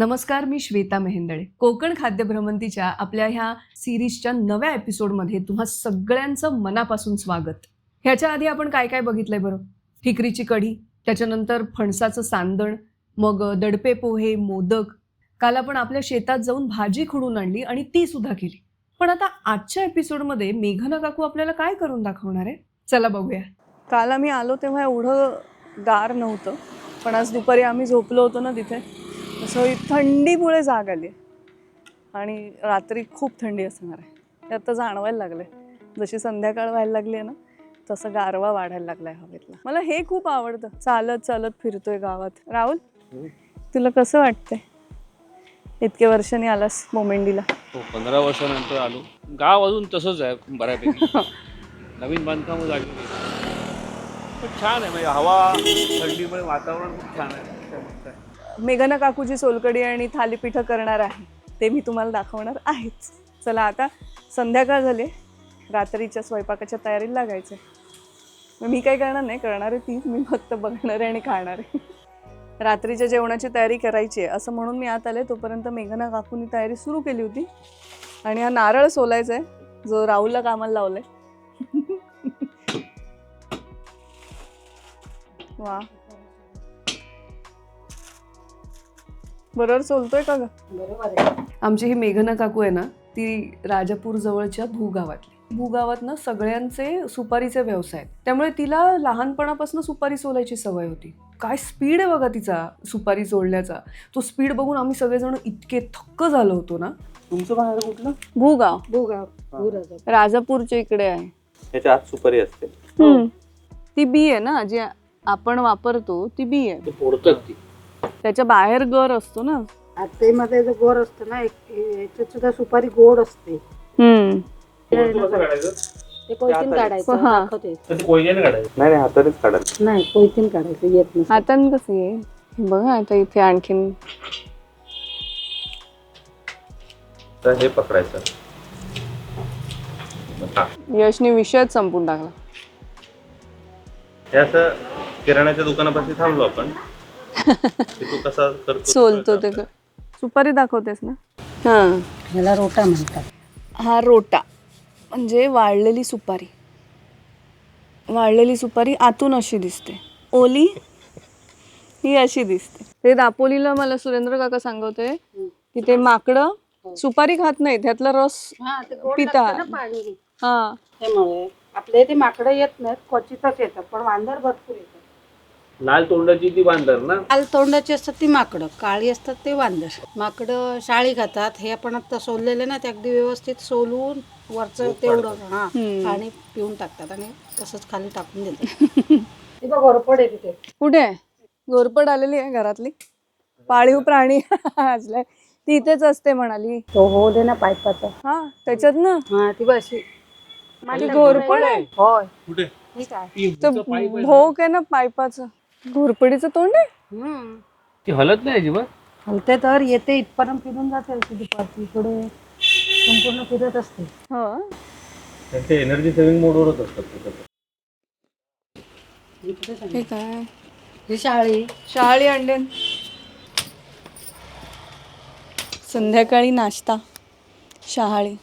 नमस्कार मी श्वेता मेहेंदळे. कोकण खाद्य भ्रमंतीच्या आपल्या ह्या सिरीजच्या नव्या एपिसोडमध्ये तुम्हा सगळ्यांचं मनापासून स्वागत. ह्याच्या आधी आपण काय काय बघितलंय बरं? ठिकरीची कढी त्याच्यानंतर फणसाचं सांदण मग दडपे पोहे मोदक. काल आपण आपल्या शेतात जाऊन भाजी खुडून आणली आणि ती सुद्धा केली. पण आता आजच्या एपिसोडमध्ये मेघना काकू आपल्याला काय करून दाखवणार आहे? चला बघूया. काल आम्ही आलो तेव्हा एवढं गार नव्हतं पण आज दुपारी आम्ही झोपलो होतो ना तिथे. असं थंडीमुळे जाग आली आणि रात्री खूप थंडी असणार आहे. ते आता जाणवायला लागले जशी संध्याकाळ व्हायला लागली आहे ना तसं गारवा वाढायला लागलाय हवेतला. मला हे खूप आवडतं. चालत चालत फिरतोय गावात. राहुल तुला कसं वाटतंय? इतक्या वर्षांनी आलास मोमेंडीला. हो पंधरा वर्षानंतर आलो. गाव अजून तसंच आहे बऱ्यापैकी. नवीन बांधकाम पण छान आहे म्हणजे हवा थंडीमुळे वातावरण खूप छान आहे आहे. मेघना काकूची सोलकडी आणि थालीपीठं करणार आहे. ते मी तुम्हाला दाखवणार आहेच. चला आता संध्याकाळ झाली. रात्रीच्या स्वयंपाकाच्या तयारीला लागायचं मग मी काही करणार नाही करणार आहे तीच मी फक्त बघणार आहे आणि खाणार आहे. रात्रीच्या जेवणाची तयारी करायची आहे. असं म्हणून मी आत आले. तोपर्यंत मेघना काकूनी तयारी सुरू केली होती. आणि हा नारळ सोलायचा आहे जो राहुलला कामाला लावलाय. वा. बरोबर सोलतोय का ग? बरोबर आहे. आमची ही मेघना काकू आहे ना ती राजापूर जवळच्या भूगावातली. भूगावात ना सगळ्यांचे सुपारीचे व्यवसाय आहेत. त्यामुळे तिला लहानपणापासून सुपारी सोलायची सवय होती. काय स्पीड आहे बघा तिचा सुपारी सोडण्याचा तो स्पीड बघून आम्ही सगळेजण इतके थक्क झालो होतो ना. तुमचं बाहेर कुठलं? भूगाव. भूगाव. भूराजा राजापूरच्या इकडे आहे. याच्या आत सुपारी असते. ती बी आहे ना जी आपण वापरतो ती बी आहे. ते फोडतात ती. त्याच्या बाहेर गर असतो ना. ते मध्ये जो गोड असतं ना एक- याच्यात सुद्धा सुपारी गोड असते. ते कोयतीन काढायचं? हा. दाखवते. ते कोयत्याने काढायचं. नाही नाही हातानेच काढायचं. नाही कोयतीन काढायचं येत नसतं. हातान कसं येईल बघा आता इथे आणखीन. तर हे पकडायचं. हा. यशने विषयच संपून टाकला. हे असं किराण्याच्या दुकानापाशी थांबलो आपण. ते तू कसा करतो सोलतो ते क- सुपारी दाखवतेस ना? हा. ह्याला रोटा म्हणतात. हा रोटा. म्हणजे वाळलेली सुपारी. वाळलेली सुपारी आतून अशी दिसते. ओली ही अशी दिसते. ते दापोलीला मला सुरेंद्र काका सांगवते की ते माकडं सुपारी खात नाही त्यातला रस हा ते गोड पिता. लागतं ना पाणी. हा. त्यामुळे आपल्या इथे माकडं येत नाहीत क्वचितच येतात पण वांदर भरपूर येतात. लाल तोंडाची ती बांधर ना? लाल तोंडाची असतात ती माकडं. काळी असतात ते वांदर. माकडं शाळी खातात. हे आपण आता सोललेले ना ते अगदी व्यवस्थित सोलून वरचं तेवढं हा. पाणी पिऊन टाकतात आणि तसंच खाली टाकून देतात. ते बघ घोरपड आहे तिथे. कुठे? आहे गोरपड आलेली आहे घरातली. पाळीव प्राणी असलाय ती इथेच असते म्हणाली. तो हो दे ना पाईपाचा हा त्याच्यात ना? हा ती बशी. ती घोरपड आहे. होय. कुठे? तर भोक आहे ना पाईपाचं. घोरपडीचं तोंड आहे? हम्म. ती हलत नाही अजिबात? हलते तर येते इथपर्यंत फिरून जाते अशी दुपारची. इकडे संपूर्ण फिरत असते. हो. त्यांचे एनर्जी सेव्हिंग मोडवरच असतात ते सगळं. इकडे सगळं. हे काय? ही शाळी. शहाळी अंडेन. संध्याकाळी नाश्ता. शहाळी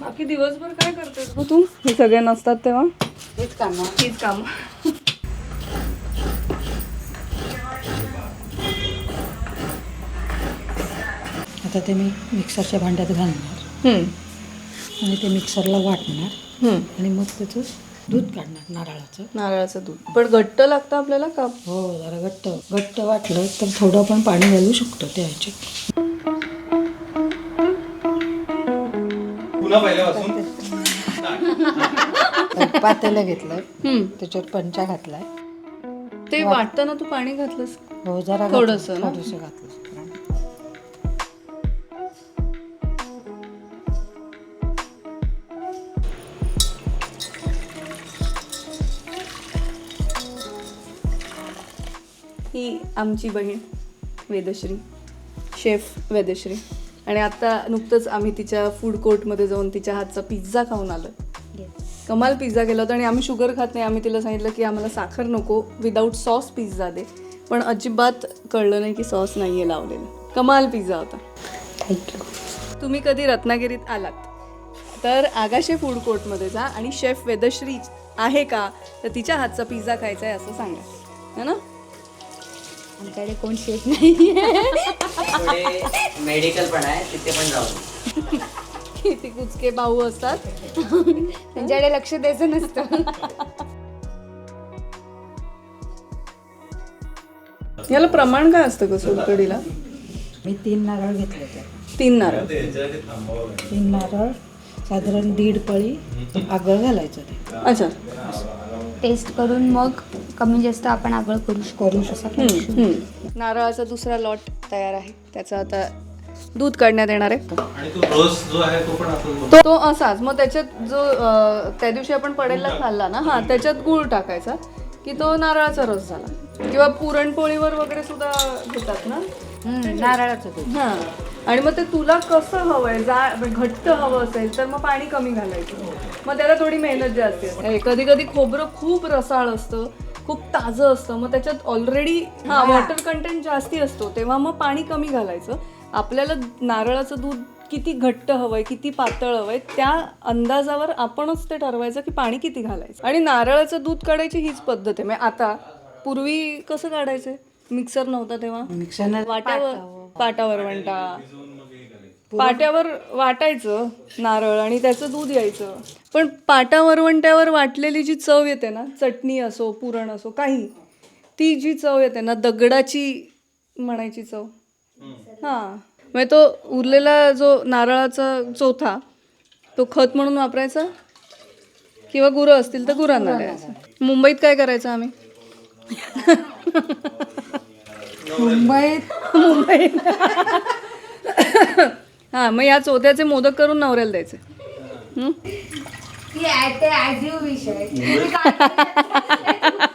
बाकी दिवसभर काय करतेस गं तू? हे सगळे नसतात तेव्हा? हेच काम. हीच काम. आता ते मी मिक्सरच्या भांड्यात घालणार. आणि ते मिक्सरला वाटणार. आणि मग त्याचं दूध काढणार नारळाचं. नारळाचं दूध. पण घट्ट लागतं आपल्याला का? हो जरा घट्ट घट्ट वाटलं तर थोडं आपण पाणी घालू शकतो त्या ह्याच्यात. पातेलं घेतलं त्याच्यावर पंचा घातलाय. ते वाटतं तू पाणी घातलंस? हो जरा थोडंसं ना? थोडस घातलं ही आमची बहीण वेदश्री शेफ वेदश्री. आणि आता नुकतंच आम्ही तिच्या फूड कोर्टमध्ये जाऊन तिच्या हातचा पिझ्झा खाऊन आलो. कमाल पिझ्झा केला होता आणि आम्ही शुगर खात नाही. आम्ही तिला सांगितलं की आम्हाला साखर नको विदाऊट सॉस पिझ्झा दे. पण अजिबात कळलं नाही की सॉस नाही आहे लावलेलं. कमाल पिझ्झा होता. थँक्यू तुम्ही कधी रत्नागिरीत आलात? तर आगाशे फूड कोर्टमध्ये जा आणि शेफ वेदश्री आहे का? तर तिच्या हातचा पिझ्झा खायचा आहे असं सांगा. है ना? आमच्याकडे कोण शेफ नाही मेडिकल पण आहे तिथे पण जाऊ. किती कुचके भाऊ असतात. त्यांच्याकडे लक्ष द्यायचं नसतं. याला प्रमाण काय असतं का सोलकडीला? मी तीन नारळ घेतले होते. तीन नारळ. तीन नारळ साधारण दीड पळी आगळ घालायचं ते अच्छा. टेस्ट करून मग कमी जास्त आपण आगळ करू शकतो करू शकतो हम्म. नारळाचा दुसरा लॉट तयार आहे. त्याचं आता दूध काढण्यात येणार आहे. आणि तो रस जो आहे तो पण आपण तो तो असाच. मग त्याच्यात जो त्या दिवशी आपण पडेलला खाल्ला ना हा त्याच्यात गुळ टाकायचा की तो नारळाचा रस झाला. किंवा पुरणपोळीवर वगैरे सुद्धा घेतात ना? नारळाचं दूध. हा. आणि मग ते तुला कसं हवंय? जा घट्ट हवं असेल तर मग पाणी कमी घालायचं. मग त्याला थोडी मेहनत जास्त असते. कधी कधी खोबरं खूप रसाळ असतं. खूप ताजं असतं. मग त्याच्यात ऑलरेडी हा. वॉटर कंटेंट जास्ती असतो तेव्हा मग पाणी कमी घालायचं. आपल्याला नारळाचं दूध किती घट्ट हवंय किती पातळ हवंय त्या अंदाजावर आपणच ते ठरवायचं की पाणी किती घालायचं. आणि नारळाचं दूध काढायची हीच पद्धत आहे. म्हणजे आता पूर्वी कसं काढायचं? मिक्सर नव्हता तेव्हा? मिक्सरनं वाट्यावर पाटावर. म्हणता. पाट्यावर वाटायचं नारळ आणि त्याचं दूध यायचं. पण पाटावर वंट्यावर वाटलेली जी चव येते ना चटणी असो पुरण असो काही ती जी चव येते ना दगडाची म्हणायची चव. हां. म्हणजे तो उरलेला जो नारळाचा चोथा तो खत म्हणून वापरायचा? किंवा गुरं असतील तर गुरांना द्यायचं. मुंबईत काय करायचं आम्ही? मुंबईत? हां मग या चोथ्याचे मोदक करून नवऱ्याला द्यायचे. हं? ते विषय.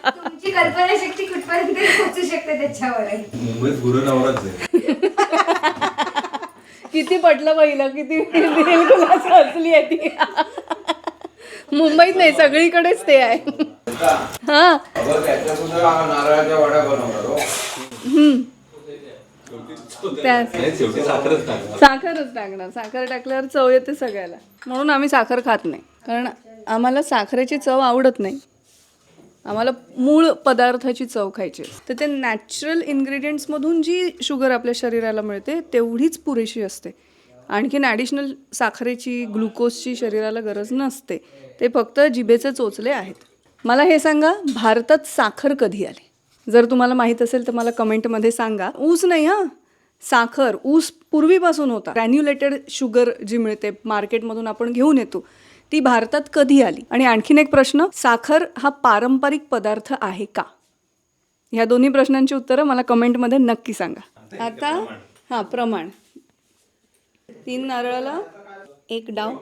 तुमची कल्पना शक्ती कुठपर्यंत पोहोचू शकते त्याच्यावर? आहे. मुंबईत गुरु नवराच आहे. किती पटलं पहिलं किती दिलखुलास हसली आहे ती. मुंबईत नाही सगळीकडेच ते आहे. हा. त्या शेवटी साखरच टाकणार. साखरच टाकणार. साखर टाकल्यावर चव येते सगळ्याला. म्हणून आम्ही साखर खात नाही. कारण आम्हाला साखरेची चव आवडत नाही. आम्हाला मूळ पदार्थाची चव खायची तर ते नॅचरल इन्ग्रेडियंट्समधून जी शुगर आपल्या शरीराला मिळते तेवढीच पुरेशी असते. आणखीन ॲडिशनल साखरेची ग्लुकोजची शरीराला गरज नसते. ते फक्त जिभेचे चोचले आहेत. मला हे सांगा भारतात साखर कधी आली? जर तुम्हाला माहीत असेल तर मला कमेंटमध्ये सांगा. ऊस नाही हां. साखर ऊस पूर्वीपासून होता. ग्रॅन्युलेटेड शुगर जी मिळते मार्केटमधून आपण घेऊन येतो. ती भारतात कधी आली? आणि आणखीन एक प्रश्न साखर हा पारंपरिक पदार्थ आहे का? ह्या दोन्ही प्रश्नांची उत्तरं मला कमेंटमध्ये नक्की सांगा. आता हां प्रमाण. तीन नारळाला एक डाव.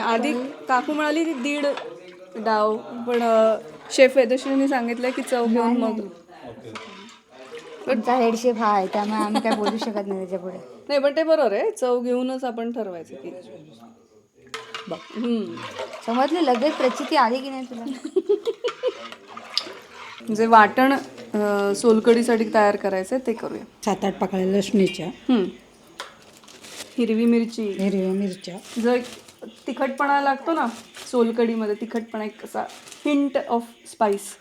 आधी काकू म्हणाली की दीड डाव पण शेफ वेदश्रीने सांगितलं की चव घेऊन मग तुमचा हेड शेफ हा आहे त्यामुळे आम्ही काय बोलू शकत नाही त्याच्या पुढे नाही पण ते बरोबर आहे. चव घेऊनच आपण ठरवायचं की. बघ. समजलं? लगेच प्रचिती आली की नाही तुला? जे वाटण सोलकडीसाठी तयार करायचं आहे ते करूया. सात आठ पाकळ्या लसणीच्या. हिरवी मिरची. हिरव्या मिरच्या. जर तिखटपणा लागतो ना सोलकडीमध्ये तिखटपणा एक असा हिंट ऑफ स्पाइस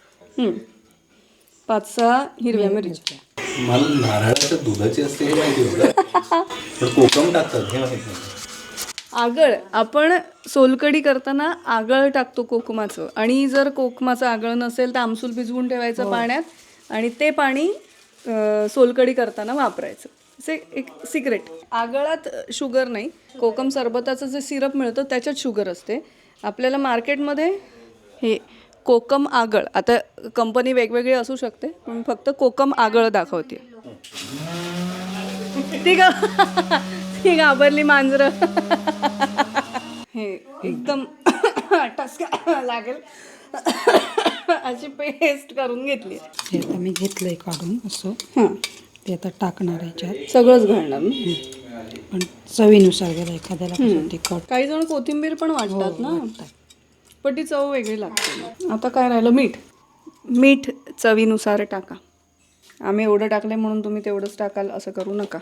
पाच सहा हिरव्या मिरच्या. मला नारळाच्या दुधाची असते हे माहिती होतं. पण कोकम टाकतात हे माहीत आगळ. आपण सोलकडी करताना आगळ टाकतो कोकमाचं. आणि जर कोकमाचं आगळ नसेल तर आमसूल भिजवून ठेवायचं पाण्यात आणि ते पाणी अं, सोलकडी करताना वापरायचं. असे एक सिक्रेट. आगळात शुगर नाही. कोकम सरबताचं जे सिरप मिळतं त्याच्यात शुगर असते. आपल्याला मार्केटमध्ये हे कोकम आगळ आता कंपनी वेगवेगळी असू शकते पण फक्त कोकम आगळ दाखवते. ती का ती घाबरली मांजरं. हे एकदम टसका लागेल. अशी पेस्ट करून घेतली. ते आता मी घेतलंय काढून असं. हां. ते आता टाकणार याच्यात. सगळंच घालणार. पण चवीनुसार जरा एखाद्याला कसं तिखट. काही जण कोथिंबीर पण वाटतात ना. पण ती चव वेगळी लागते. आता काय राहिलं? मीठ. मीठ चवीनुसार टाका. आम्ही एवढं टाकले म्हणून तुम्ही तेवढंच टाकाल असं करू नका.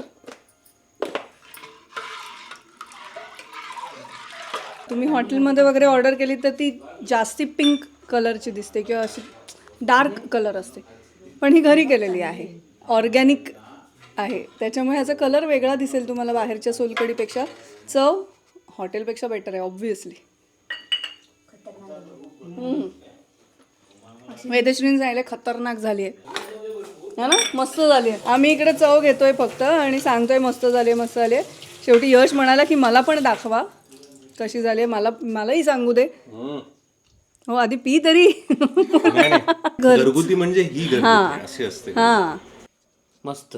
तुम्ही हॉटेलमध्ये वगैरे ऑर्डर केली तर ती जास्ती पिंक कलरची दिसते किंवा अशी डार्क कलर असते. पण ही घरी केलेली आहे. ऑर्गॅनिक आहे. त्याच्यामुळे ह्याचा कलर वेगळा दिसेल तुम्हाला बाहेरच्या सोलकडीपेक्षा. चव हॉटेलपेक्षा बेटर आहे ऑब्व्हियसली वेदश्रीने जायला खतरनाक झाली आहे. ना? मस्त झाली आहे. आम्ही इकडे चव घेतोय फक्त आणि सांगतोय मस्त झाली आहे मस्त झाली आहे. शेवटी यश म्हणाला की मला पण दाखवा. कशी झाली मला मलाही सांगू दे. हो. आधी पी तरी. नाही, नाही. घरगुती म्हणजे ही घरगुती अशी असते. हां. मस्त.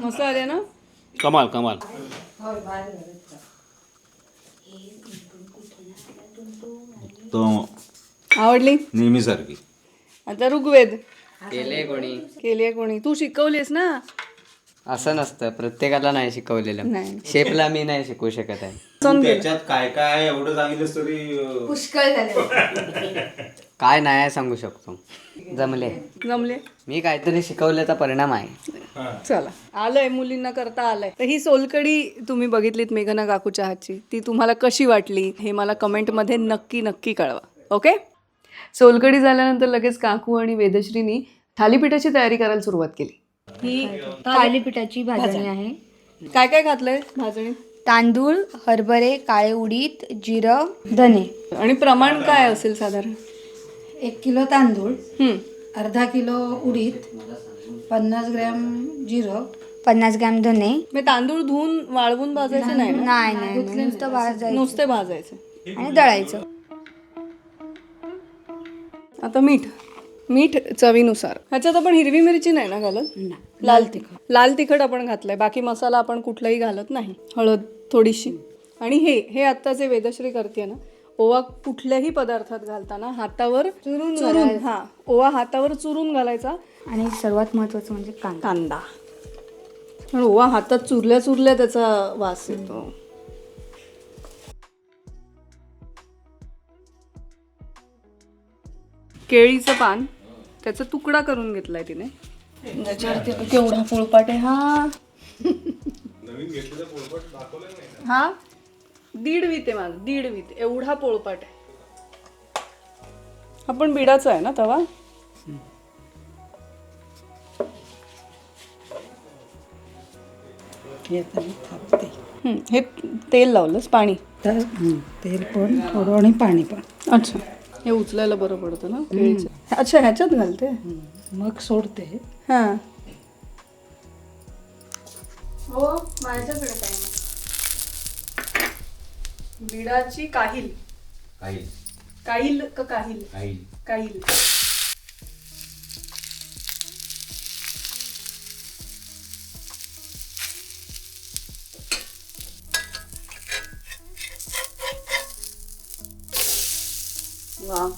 मस्त आली ना? कमाल कमाल. तो आवडली? नेहमीसारखी. आता ऋग्वेद. केले कोणी? केली कोणी. तू शिकवलीस ना? असं नसतं. प्रत्येकाला नाही शिकवलेलं. नाही. शेफला मी नाही शिकवू शकत आहे. त्याच्यात काय काय आहे? एवढं सांगितलंस तरी अं, काय नाही सांगू शकतो. जमले. जमले? मी काहीतरी शिकवल्याचा परिणाम आहे. चला. आलंय मुलींना करता आलंय. तर ही सोलकडी तुम्ही बघितलीत मेघना काकूच्या हातची. ती तुम्हाला कशी वाटली हे मला कमेंटमध्ये नक्की नक्की कळवा. ओके? सोलकडी झाल्यानंतर लगेच काकू आणि वेदश्रीनी थालीपीठाची तयारी करायला सुरुवात केली. ही थालीपीठाची भाजणी आहे. काय काय घातलंय भाजणी? तांदूळ हरभरे काळे उडीद जिरं धने. आणि प्रमाण काय असेल साधारण? एक किलो तांदूळ हम्म. अर्धा किलो उडीद पन्नास ग्रॅम जिरं पन्नास ग्रॅम धने. मग तांदूळ धुवून वाळवून भाजायचे नाही ना? नाही नाही नाही, नुसतं भाजायचं. नुसते भाजायचे. आणि दळायचं. आता मीठ. मीठ चवीनुसार. ह्याच्यात आपण हिरवी मिरची नाही ना घालत? लाल तिखट. लाल तिखट आपण घातलंय. बाकी मसाला आपण कुठलाही घालत नाही. हळद थोडीशी. आणि हे हे आत्ता जे वेदश्री करते ना ओवा कुठल्याही पदार्थात घालताना हातावर चुरून चुरून हा ओवा हातावर चुरून घालायचा. आणि सर्वात महत्वाचं म्हणजे कांदा. कांदा. पण ओवा हातात चुरल्या चुरल्या त्याचा वास येतो. केळीचं पान. त्याचा तुकडा करून घेतलाय तिने. केवढा पोळपाट आहे हा. हा? दीड वीत आहे माझं दीड वीत. एवढा पोळपाट आहे. हा पण बिडाचा आहे ना तवा? हे थापते. हं, हे तेल लावलंस पाणी. तर हं, तेल पण थोडं आणि पाणी पण. अच्छा. हे उचलायला बरं पडतं ना केळीचं अच्छा ह्याच्यात घालते? हं, मग सोडते. हां. हो माझ्याकडे काय बिडाची काहिल. काही काहिल का काहिल? काही काहिल. वा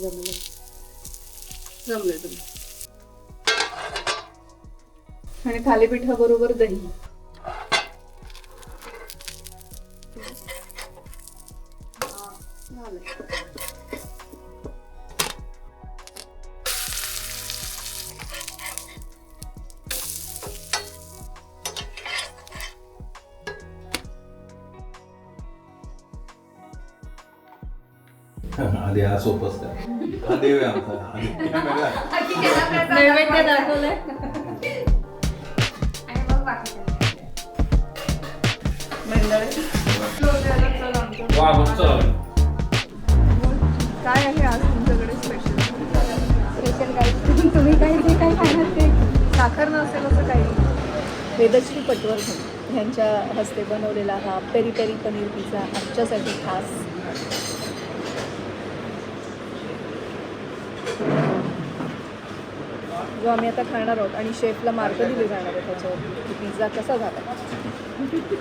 जमले जमले तुम्ही आणि थालीपीठाबरोबर दही. आधी हा हा देव आहे आमचा. आधी नैवेद्य दाखवलंय. वा मस्त झालं. काय आहे आज तुमच्याकडे स्पेशल स्पेशल काही तुम्ही काही जे काही खाणार ते? साखर नसेल असं काही. वेदश्री पटवर्धन यांच्या हस्ते बनवलेला हा पेरी पेरी पनीर पिझ्झा आमच्यासाठी खास. जो आम्ही आता खाणार आहोत आणि शेफला मार्क दिले जाणार आहेत त्याच्यावरती. की पिझ्झा कसा झाला?